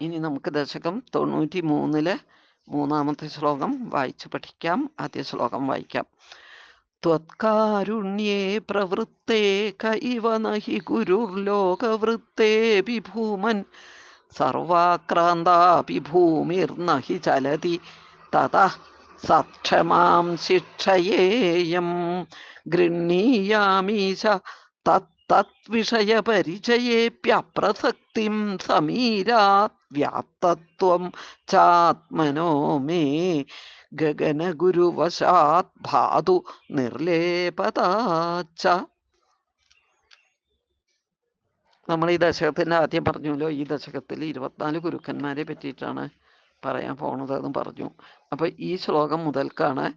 ഇനി നമുക്ക് ദശകം തൊണ്ണൂറ്റി മൂന്നിൽ മൂന്നാമത്തെ ശ്ലോകം വായിച്ചു പഠിക്കാം. ആദ്യ ശ്ലോകം വായിക്കാം. ത്വത്കാരുണ്യേ പ്രവൃത്തേ കൈവ നഹി ഗുരു ലോകവൃത്തേ വിഭൂമൻ. ഭൂമിർനഹി ചലതി. തതഃ സക്ഷമാം ശിക്ഷയേയം. ഗൃഹീയാമീശ തത്തദ്വിഷയപരിചയേപ്യപ്രസക്തിം സമീരാത് വ്യാപ്തത്വം ചാത്മനോ മേ ഗഗനഗുരുവശാത് ഭാതു നിർലേപതാച്ച നമ്മൾ ഈ ദശകത്തിന്റെ ആദ്യം പറഞ്ഞല്ലോ ഈ ദശകത്തിൽ ഇരുപത്തിനാല് ഗുരുക്കന്മാരെ പറ്റിയിട്ടാണ് പറയാൻ പോണത് എന്ന് പറഞ്ഞു. അപ്പൊ ഈ ശ്ലോകം മുതൽക്കാണ്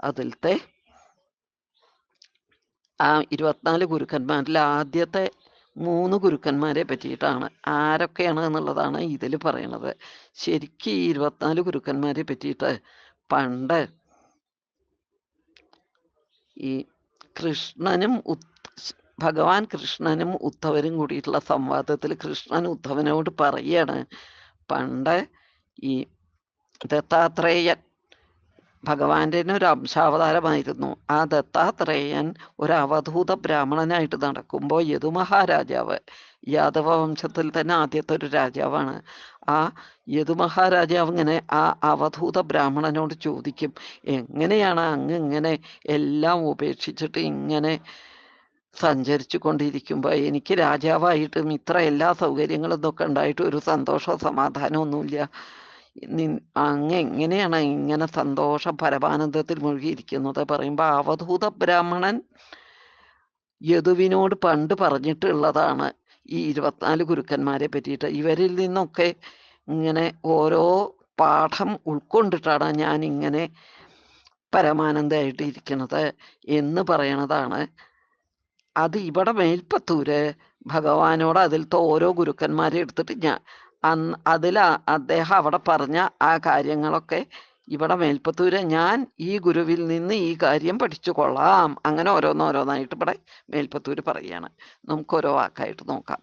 അതിലത്തെ ആ ഇരുപത്തിനാല് ഗുരുക്കന്മാരിൽ ആദ്യത്തെ മൂന്ന് ഗുരുക്കന്മാരെ പറ്റിയിട്ടാണ്. ആരൊക്കെയാണ് എന്നുള്ളതാണ് ഇതിൽ പറയണത്. ശരിക്കും ഈ ഇരുപത്തിനാല് ഗുരുക്കന്മാരെ പറ്റിയിട്ട് പണ്ട് ഈ കൃഷ്ണനും ഭഗവാൻ കൃഷ്ണനും ഉദ്ധവനും കൂടിയിട്ടുള്ള സംവാദത്തിൽ കൃഷ്ണൻ ഉദ്ധവനോട് പറയാണ് പണ്ട് ഈ ദത്താത്രേയൻ ഭഗവാന്റെ ഒരു അംശാവതാരമായിരുന്നു ആ ദത്താത്രേയൻ ഒരു അവധൂത ബ്രാഹ്മണനായിട്ട് നടക്കുമ്പോൾ യദു മഹാരാജാവ് യാദവ വംശത്തിൽ തന്നെ ആദ്യത്തെ ഒരു രാജാവാണ്. ആ യദു മഹാരാജാവ് ഇങ്ങനെ ആ അവധൂത ബ്രാഹ്മണനോട് ചോദിക്കും എങ്ങനെയാണ് അങ്ങ് ഇങ്ങനെ എല്ലാം ഉപേക്ഷിച്ചിട്ട് ഇങ്ങനെ സഞ്ചരിച്ചു കൊണ്ടിരിക്കുമ്പോൾ എനിക്ക് രാജാവായിട്ടും ഇത്ര എല്ലാ സൗകര്യങ്ങളും ഒക്കെ ഉണ്ടായിട്ടും ഒരു സന്തോഷവും സമാധാനമൊന്നുമില്ല നി- അങ്ങ് എങ്ങനെയാണ് ഇങ്ങനെ സന്തോഷ പരമാനന്ദത്തിൽ മുഴുകിയിരിക്കുന്നത്? പറയുമ്പോൾ അവധൂത ബ്രാഹ്മണൻ യദുവിനോട് പണ്ട് പറഞ്ഞിട്ടുള്ളതാണ് ഈ ഇരുപത്തിനാല് ഗുരുക്കന്മാരെ പറ്റിയിട്ട്. ഇവരിൽ നിന്നൊക്കെ ഇങ്ങനെ ഓരോ പാഠം ഉൾക്കൊണ്ടിട്ടാണ് ഞാൻ ഇങ്ങനെ പരമാനന്ദമായിട്ട് ഇരിക്കുന്നത് എന്ന് പറയണതാണ്. അത് ഇവിടെ മേൽപ്പത്തൂര് ഭഗവാനോട് അതിലത്തെ ഓരോ ഗുരുക്കന്മാരെ എടുത്തിട്ട് ഞാൻ അന്ന് അതിൽ അദ്ദേഹം അവിടെ പറഞ്ഞ ആ കാര്യങ്ങളൊക്കെ ഇവിടെ മേൽപ്പത്തൂര് ഞാൻ ഈ ഗുരുവിൽ നിന്ന് ഈ കാര്യം പഠിച്ചു കൊള്ളാം. അങ്ങനെ ഓരോന്നോരോന്നായിട്ട് ഇവിടെ മേൽപ്പത്തൂര് പറയാണ്. നമുക്ക് ഓരോ വാക്കായിട്ട് നോക്കാം.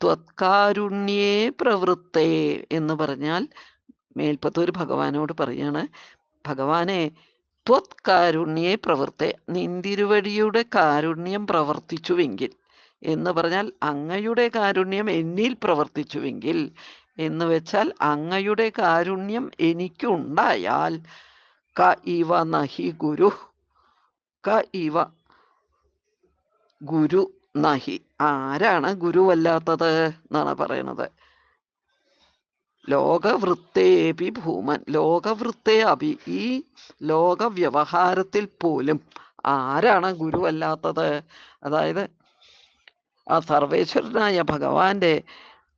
ത്വത്കാരുണ്യേ പ്രവൃത്തേ എന്ന് പറഞ്ഞാൽ മേൽപ്പത്തൂര് ഭഗവാനോട് പറയാണ്. ഭഗവാനെ ത്വത്കാരുണ്യേ പ്രവൃത്തേ. നിന്തിരുവടിയുടെ കാരുണ്യം പ്രവർത്തിച്ചുവെങ്കിൽ എന്ന് പറഞ്ഞാൽ അങ്ങയുടെ കാരുണ്യം എന്നിൽ പ്രവർത്തിച്ചുവെങ്കിൽ എന്ന് വെച്ചാൽ അങ്ങയുടെ കാരുണ്യം എനിക്കുണ്ടായാൽ ക ഇവ നഹി ഗുരു ക ഇവ ഗുരു നഹി. ആരാണ് ഗുരുവല്ലാത്തത് എന്നാണ് പറയണത്? ലോകവൃത്തേപി ഭൂമൻ ലോകവൃത്തേ അഭി ഈ ലോക വ്യവഹാരത്തിൽ പോലും ആരാണ് ഗുരുവല്ലാത്തത്? അതായത് ആ സർവേശ്വരനായ ഭഗവാന്റെ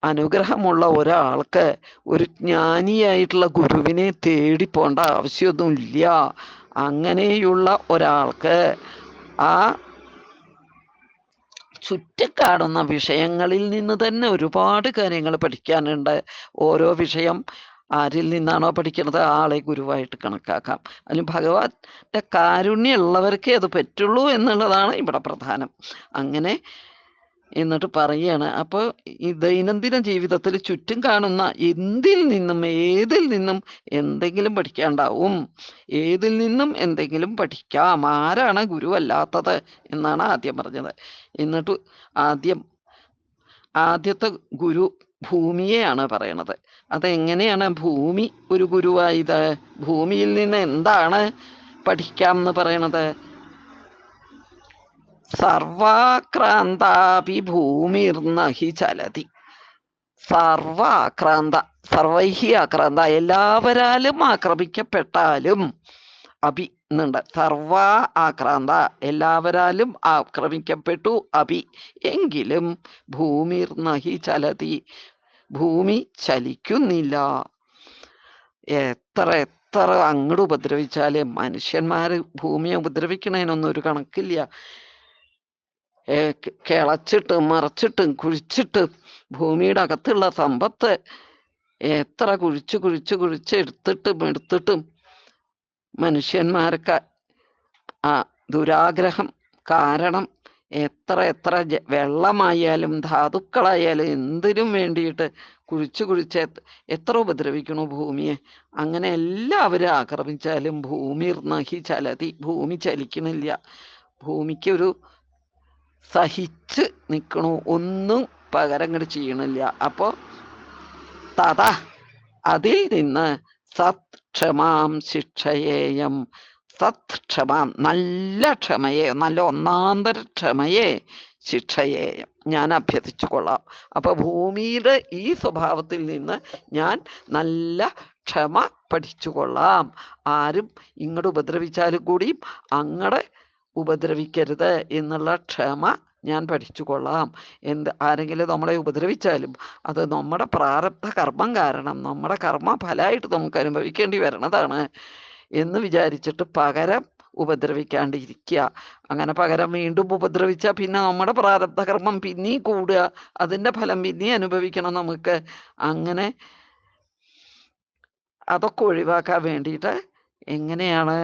അനുഗ്രഹമുള്ള ഒരാൾക്ക് ഒരു ജ്ഞാനിയായിട്ടുള്ള ഗുരുവിനെ തേടി പോണ്ട ആവശ്യമൊന്നുമില്ല. അങ്ങനെയുള്ള ഒരാൾക്ക് ആ ചുറ്റിക്കാടുന്ന വിഷയങ്ങളിൽ നിന്ന് തന്നെ ഒരുപാട് കാര്യങ്ങൾ പഠിക്കാനുണ്ട്. ഓരോ വിഷയം ആരിൽ നിന്നാണോ പഠിക്കുന്നത് ആളെ ഗുരുവായിട്ട് കണക്കാക്കാം. അതിന് ഭഗവാന്റെ കാരുണ്യമുള്ളവർക്കേ അത് പറ്റുള്ളൂ എന്നുള്ളതാണ് ഇവിടെ പ്രധാനം. അങ്ങനെ എന്നിട്ട് പറയുകയാണ് അപ്പോൾ ഈ ദൈനംദിന ജീവിതത്തിൽ ചുറ്റും കാണുന്ന എന്തിൽ നിന്നും ഏതിൽ നിന്നും എന്തെങ്കിലും പഠിക്കാണ്ടാവും? ഏതിൽ നിന്നും എന്തെങ്കിലും പഠിക്കാം? ആരാണ് ഗുരുവല്ലാത്തത് എന്നാണ് ആദ്യം പറഞ്ഞത്. എന്നിട്ട് ആദ്യം ആദ്യത്തെ ഗുരു ഭൂമിയെയാണ് പറയണത്. അതെങ്ങനെയാണ് ഭൂമി ഒരു ഗുരുവായത് ഭൂമിയിൽ നിന്ന് എന്താണ് പഠിക്കാം എന്ന് പറയണത്? സർവാക്രാന്താപി ഭൂമിർനഹി ചലതി. സർവ ആക്രാന്ത സർവൈഹി ആക്രാന്ത എല്ലാവരാലും ആക്രമിക്കപ്പെട്ടാലും അഭി എന്നുണ്ട് സർവ ആക്രാന്ത എല്ലാവരാലും ആക്രമിക്കപ്പെട്ടു അഭി എങ്കിലും ഭൂമിർനഹി ചലതി. ഭൂമി ചലിക്കുന്നില്ല. എത്ര എത്ര അങ്ങോട്ട് ഉപദ്രവിച്ചാൽ മനുഷ്യന്മാര് ഭൂമിയെ ഉപദ്രവിക്കണേനൊന്നും ഒരു കണക്കില്ല. കിളച്ചിട്ടും മറച്ചിട്ടും കുഴിച്ചിട്ടും ഭൂമിയുടെ അകത്തുള്ള സമ്പത്ത് എത്ര കുഴിച്ച് കുഴിച്ച് കുഴിച്ച് എടുത്തിട്ടും എടുത്തിട്ടും മനുഷ്യന്മാർക്ക് ആ ദുരാഗ്രഹം കാരണം എത്ര എത്ര വെള്ളമായാലും ധാതുക്കളായാലും എന്തിനും വേണ്ടിയിട്ട് കുഴിച്ച് കുഴിച്ച് എത്ര- ഉപദ്രവിക്കണോ ഭൂമിയെ. അങ്ങനെ എല്ലാവരും ആക്രമിച്ചാലും ഭൂമി നഹി ചലതി ഭൂമി ചലിക്കണില്ല ഭൂമിക്ക് ഒരു സഹിച്ച് നിൽക്കണു ഒന്നും പകരം ഇങ്ങോട്ട് ചെയ്യണില്ല അപ്പോ തഥ അതിൽ നിന്ന് സത് ക്ഷമാം ശിക്ഷയേയം. സത് ക്ഷമാം നല്ല ക്ഷമയെ നല്ല ഒന്നാന്തര ക്ഷമയെ ശിക്ഷയേയം. ഞാൻ അഭ്യർത്ഥിച്ചു കൊള്ളാം. അപ്പൊ ഭൂമിയുടെ ഈ സ്വഭാവത്തിൽ നിന്ന് ഞാൻ നല്ല ക്ഷമ പഠിച്ചു കൊള്ളാം. ആരും ഇങ്ങോട്ട് ഉപദ്രവിച്ചാലും കൂടിയും അങ്ങടെ ഉപദ്രവിക്കരുത് എന്നുള്ള ക്ഷമ ഞാൻ പഠിച്ചു കൊള്ളാം എന്ത് ആരെങ്കിലും നമ്മളെ ഉപദ്രവിച്ചാലും അത് നമ്മുടെ പ്രാരബ്ധ കർമ്മം കാരണം നമ്മുടെ കർമ്മ ഫലമായിട്ട് നമുക്ക് അനുഭവിക്കേണ്ടി വരണതാണ് എന്ന് വിചാരിച്ചിട്ട് പകരം ഉപദ്രവിക്കാണ്ടിരിക്കുക. അങ്ങനെ പകരം വീണ്ടും ഉപദ്രവിച്ചാൽ പിന്നെ നമ്മുടെ പ്രാരബ്ധ കർമ്മം പിന്നെയും കൂടുക അതിന്റെ ഫലം പിന്നെയും അനുഭവിക്കണം നമുക്ക്. അങ്ങനെ അതൊക്കെ ഒഴിവാക്കാൻ വേണ്ടിയിട്ട് എങ്ങനെയാണ്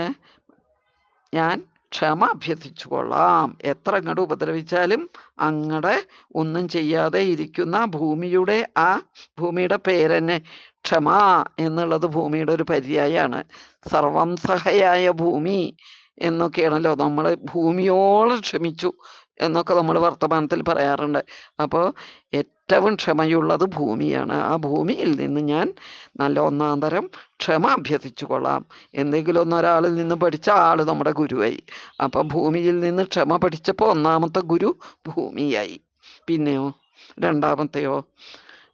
ഞാൻ ക്ഷമ അഭ്യർത്ഥിച്ചു കൊള്ളാം എത്ര അങ്ങോട്ട് ഉപദ്രവിച്ചാലും അങ്ങടെ ഒന്നും ചെയ്യാതെ ഇരിക്കുന്ന ഭൂമിയുടെ ആ ഭൂമിയുടെ പേരന്നെ ക്ഷമ എന്നുള്ളത് ഭൂമിയുടെ ഒരു പര്യായാണ്. സർവം സഹയായ ഭൂമി എന്നൊക്കെയാണല്ലോ നമ്മൾ ഭൂമിയോളം ക്ഷമിച്ചു. എന്നൊക്കെ നമ്മൾ വർത്തമാനത്തിൽ പറയാറുണ്ട്. അപ്പോൾ ഏറ്റവും ക്ഷമയുള്ളത് ഭൂമിയാണ്. ആ ഭൂമിയിൽ നിന്ന് ഞാൻ നല്ല ഒന്നാം തരം ക്ഷമ അഭ്യർത്ഥിച്ചു കൊള്ളാം എന്തെങ്കിലും ഒന്നൊരാളിൽ നിന്ന് പഠിച്ച ആൾ നമ്മുടെ ഗുരുവായി. അപ്പം ഭൂമിയിൽ നിന്ന് ക്ഷമ പഠിച്ചപ്പോൾ ഒന്നാമത്തെ ഗുരു ഭൂമിയായി. പിന്നെയോ രണ്ടാമത്തെയോ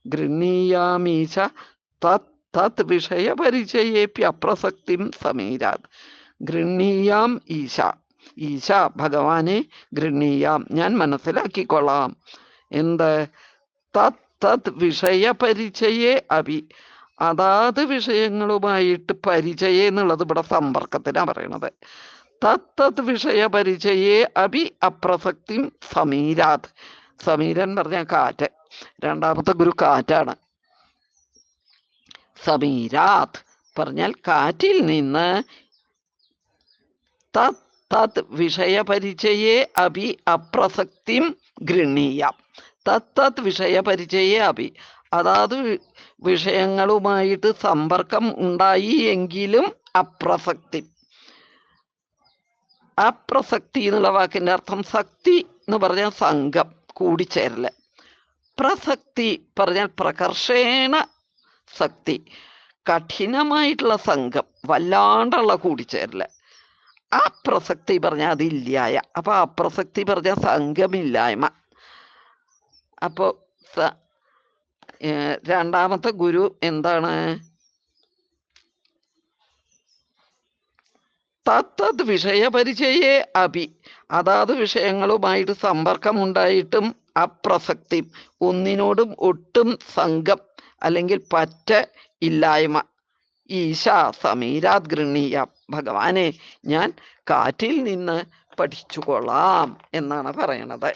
ഗൃഹീയാമീശ തത് തത് വിഷയപരിചയേപ്പി അപ്രസക്തിം സമീരാത്. ഗൃഹീയാം ഈശ. ഈശ ഭഗവാനെ ഗൃഹീയാം ഞാൻ മനസ്സിലാക്കിക്കൊള്ളാം. എന്ത്? തത് തത് വിഷയപരിചയെ അഭി. അതാത് വിഷയങ്ങളുമായിട്ട് പരിചയം എന്നുള്ളത് ഇവിടെ സമ്പർക്കത്തിനാണ് പറയണത്. തത് വിഷയ പരിചയെ അഭി അപ്രസക്തിം സമീരാത്. സമീരൻ പറഞ്ഞ കാറ്റ്. രണ്ടാമത്തെ ഗുരു കാറ്റാണ്. സമീരാത്. പറഞ്ഞാൽ കാറ്റിൽ നിന്ന് തത് തത് വിഷയപരിചയെ അഭി അപ്രസക്തിം ഗൃഹീയാം തത് തത് വിഷയപരിചയെ അഭി. അതാത് വിഷയങ്ങളുമായിട്ട് സമ്പർക്കം ഉണ്ടായി എങ്കിലും അപ്രസക്തി. അപ്രസക്തി എന്നുള്ള വാക്കിന്റെ അർത്ഥം ശക്തി എന്ന് പറഞ്ഞാൽ സംഘം കൂടിച്ചേരൽ. പ്രസക്തി പറഞ്ഞാൽ പ്രകർഷേണ ശക്തി കഠിനമായിട്ടുള്ള സംഘം വല്ലാണ്ടുള്ള കൂടിച്ചേരൽ. അപ്രസക്തി പറഞ്ഞാൽ അതില്ലായ. അപ്പൊ അപ്രസക്തി പറഞ്ഞ സംഘമില്ലായ്മ. അപ്പോ രണ്ടാമത്തെ ഗുരു എന്താണ്? തത്തത് വിഷയപരിചയെ അഭി. അതാത് വിഷയങ്ങളുമായിട്ട് സമ്പർക്കം ഉണ്ടായിട്ടും അപ്രസക്തി ഒന്നിനോടും ഒട്ടും സംഘം അല്ലെങ്കിൽ പറ്റ ഇല്ലായ്മ. ഈശ സമീരാത് ഗൃഹീയ ഭഗവാനെ ഞാൻ കാറ്റിൽ നിന്ന് പഠിച്ചുകൊള്ളാം എന്നാണ് പറയണത്.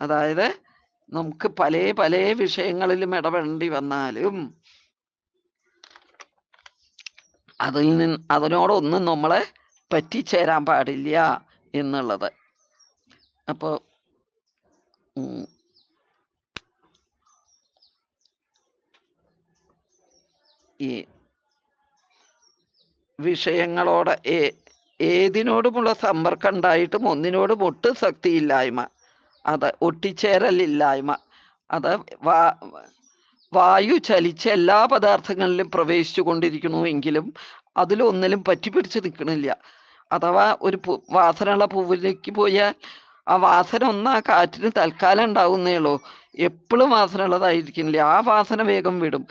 അതായത് നമുക്ക് പല പല വിഷയങ്ങളിലും ഇടപെടേണ്ടി വന്നാലും അതിൽ നിന്ന് അതിനോടൊന്നും നമ്മളെ പറ്റിച്ചേരാൻ പാടില്ല എന്നുള്ളത്. അപ്പോ ഈ വിഷയങ്ങളോട് ഏ ഏതിനോടുമുള്ള സമ്പർക്കം ഉണ്ടായിട്ടും ഒന്നിനോടും ഒട്ടും ശക്തിയില്ലായ്മ. അത് ഒട്ടിച്ചേരലില്ലായ്മ. അത് വാ വായു ചലിച്ച് എല്ലാ പദാർത്ഥങ്ങളിലും പ്രവേശിച്ചു കൊണ്ടിരിക്കുന്നു എങ്കിലും അതിലൊന്നിലും പറ്റി പറ്റിപ്പിടിച്ച് നിൽക്കണില്ല. അഥവാ ഒരു പൂ വാസനയുള്ള പൂവിലേക്ക് പോയാൽ ആ വാസന ഒന്നാ കാറ്റിന് തൽക്കാലം ഉണ്ടാവുന്നേ ഉള്ളൂ. എപ്പോഴും വാസന ഉള്ളതായിരിക്കില്ല ആ വാസന വേഗം വിടും.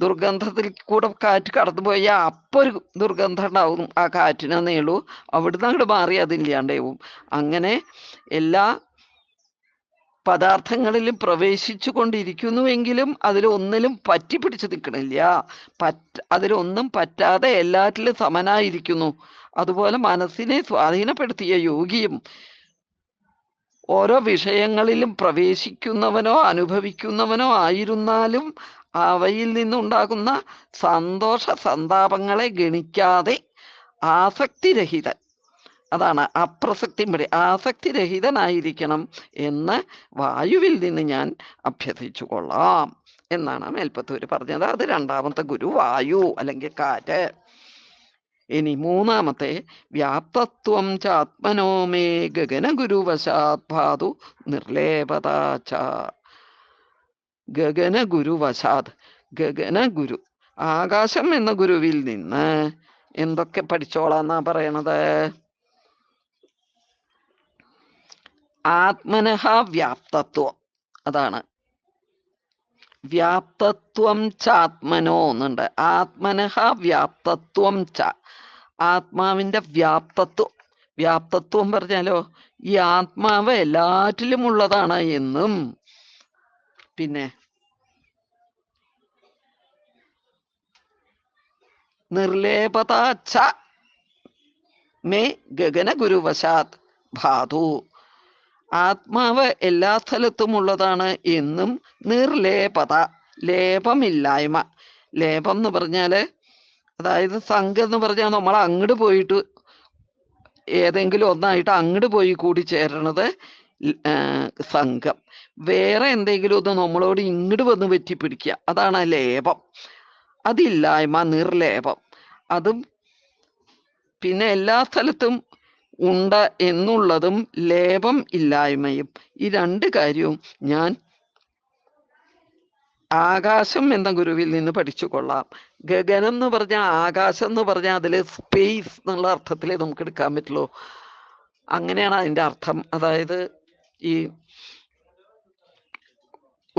ദുർഗന്ധത്തിൽ കൂടെ കാറ്റ് കടന്നു പോയാൽ അപ്പോൾ ഒരു ദുർഗന്ധം ഉണ്ടാവും. ആ കാറ്റിനെ ഉള്ളൂ. അവിടുന്ന് അങ്ങോട്ട് മാറി അതില്ലാണ്ടാവും അങ്ങനെ എല്ലാ പദാർത്ഥങ്ങളിലും പ്രവേശിച്ചു കൊണ്ടിരിക്കുന്നുവെങ്കിലും അതിലൊന്നിലും പറ്റി പിടിച്ചു നിൽക്കണില്ല. പറ്റ അതിലൊന്നും പറ്റാതെ എല്ലാറ്റിലും സമനായിരിക്കുന്നു. അതുപോലെ മനസ്സിനെ സ്വാധീനപ്പെടുത്തിയ യോഗിയും ഓരോ വിഷയങ്ങളിലും പ്രവേശിക്കുന്നവനോ അനുഭവിക്കുന്നവനോ ആയിരുന്നാലും അവയിൽ നിന്നുണ്ടാകുന്ന സന്തോഷ സന്താപങ്ങളെ ഗണിക്കാതെ ആസക്തിരഹിതൻ. അതാണ് അപ്രസക്തി ആസക്തിരഹിതനായിരിക്കണം എന്ന് വായുവിൽ നിന്ന് ഞാൻ അഭ്യസിച്ചു കൊള്ളാം എന്നാണ് മേൽപ്പത്തൂര് പറഞ്ഞത്. അത് രണ്ടാമത്തെ ഗുരു വായു അല്ലെങ്കിൽ കാറ്റ്. ഇനി മൂന്നാമത്തെ വ്യാപ്തത്വം ചാത്മനോമേ ഗഗന ഗുരുവശാത് ഭാതു നിർലേപത ച വസാദ് ഗഗനഗുരു ഗഗന ഗുരു. ആകാശം എന്ന ഗുരുവിൽ നിന്ന് എന്തൊക്കെ പഠിച്ചോളാന്നാ പറയണത്? ആത്മനഹ വ്യാപ്തത്വം. അതാണ്. വ്യാപ്തത്വം ചാത്മനോ എന്നുണ്ട്. ആത്മനഹ വ്യാപ്തത്വം ച. ആത്മാവിന്റെ വ്യാപ്തത്വം. വ്യാപ്തത്വം പറഞ്ഞാലോ ഈ ആത്മാവ് എല്ലാറ്റിലും ഉള്ളതാണ് എന്നും. പിന്നെ നിർലേപത ച മേ ഗഗന ഗുരുവശാത് ഭാതു. ആത്മാവ് എല്ലാ സ്ഥലത്തും ഉള്ളതാണ് എന്നും നിർലേപത ലേപമില്ലായ്മ. ലേപം എന്ന് പറഞ്ഞാൽ അതായത് സംഘം എന്ന് പറഞ്ഞാൽ നമ്മൾ അങ്ങോട്ട് പോയിട്ട് ഏതെങ്കിലും ഒന്നായിട്ട് അങ്ങോട്ട് പോയി കൂടി ചേരണത് സംഘം. വേറെ എന്തെങ്കിലും ഒന്ന് നമ്മളോട് ഇങ്ങോട്ട് വന്ന് പറ്റിപ്പിടിക്കുക അതാണ് ലേപം. അതില്ലായ്മ നിർലേപം. അതും പിന്നെ എല്ലാ സ്ഥലത്തും ഉണ്ട് എന്നുള്ളതും ലേപം ഇല്ലായ്മയും. ഈ രണ്ട് കാര്യവും ഞാൻ ആകാശം എന്ന ഗുരുവിൽ നിന്ന് പഠിച്ചു കൊള്ളാം ഗഗനം എന്ന് പറഞ്ഞാൽ ആകാശം എന്ന് പറഞ്ഞാൽ അതിൽ സ്പേസ് എന്നുള്ള അർത്ഥത്തിലേ നമുക്ക് എടുക്കാൻ പറ്റുള്ളൂ. അങ്ങനെയാണ് അതിന്റെ അർത്ഥം. അതായത് ഈ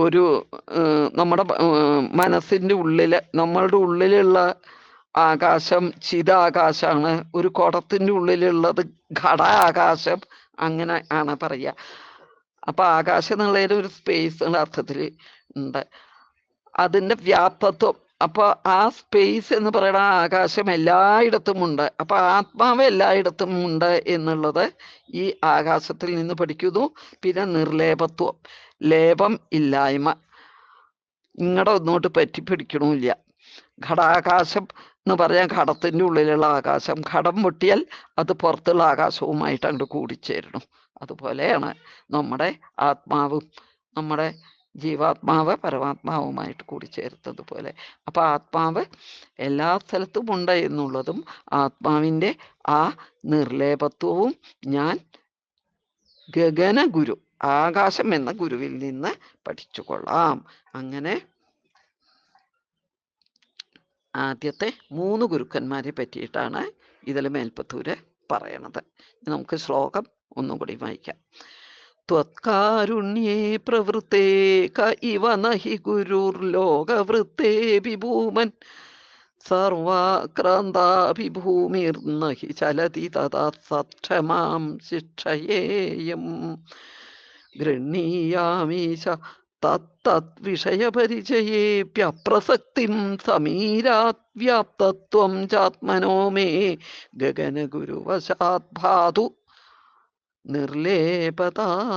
ഒരു നമ്മുടെ മനസ്സിന്റെ ഉള്ളിൽ നമ്മളുടെ ഉള്ളിലുള്ള ആകാശം ചിത ആകാശമാണ് ഒരു കുടത്തിന്റെ ഉള്ളിലുള്ളത് ഘട ആകാശം അങ്ങനെ ആണ് പറയുക അപ്പൊ ആകാശം എന്നുള്ളതിൽ ഒരു സ്പേസ് എന്നുള്ള അർത്ഥത്തിൽ ഉണ്ട്. അതിന്റെ വ്യാപത്വം അപ്പൊ ആ സ്പേസ് എന്ന് പറയുന്ന ആകാശം എല്ലായിടത്തും ഉണ്ട്. അപ്പൊ ആത്മാവ് എല്ലായിടത്തും ഉണ്ട് എന്നുള്ളത് ഈ ആകാശത്തിൽ നിന്ന് പഠിക്കുന്നു. പിന്നെ നിർലേപത്വം. ലേപം ഇല്ലായ്മ. ഇങ്ങടെ ഒന്നോട്ട് പറ്റി പിടിക്കണമില്ല ഘടാകാശം എന്ന് പറയാൻ ഘടത്തിന്റെ ഉള്ളിലുള്ള ആകാശം. ഘടം പൊട്ടിയാൽ അത് പുറത്തുള്ള ആകാശവുമായിട്ട് അങ്ങോട്ട് കൂടിച്ചേരണം അതുപോലെയാണ് നമ്മുടെ ആത്മാവും നമ്മുടെ ജീവാത്മാവ് പരമാത്മാവുമായിട്ട് കൂടിച്ചേർത്തതുപോലെ അപ്പം ആത്മാവ് എല്ലാ സ്ഥലത്തും ഉണ്ട് എന്നുള്ളതും ആത്മാവിന്റെ ആ നിർലേപത്വവും ഞാൻ ഗഗന ഗുരു ആകാശം എന്ന ഗുരുവിൽ നിന്ന് പഠിച്ചുകൊള്ളാം. അങ്ങനെ ആദ്യത്തെ മൂന്ന് ഗുരുക്കന്മാരെ പറ്റിയിട്ടാണ് ഇതിൽ മേൽപ്പത്തൂര് പറയണത്. നമുക്ക് ശ്ലോകം ഒന്നും കൂടി വായിക്കാം. ത്വത്കാരുണ്യേ പ്രവൃത്തേ ക ഇവ നഹി ഗുരുർലോകവൃത്തേ വിഭൂമൻ. സർവാക്രാന്താഭിഭൂമിർന്ന നഹി ചലതി തഥാ സക്ഷമാം ശിക്ഷയേയം. ഗൃഹീയാമീശ തത്തദ്വിഷയപരിചയേപ്യപ്രസക്തിം സമീരാത് വ്യാപ്തത്വം ചാത്മനോ മേ ഗഗനഗുരുവശാത് ഭാതു നിർലേപതാ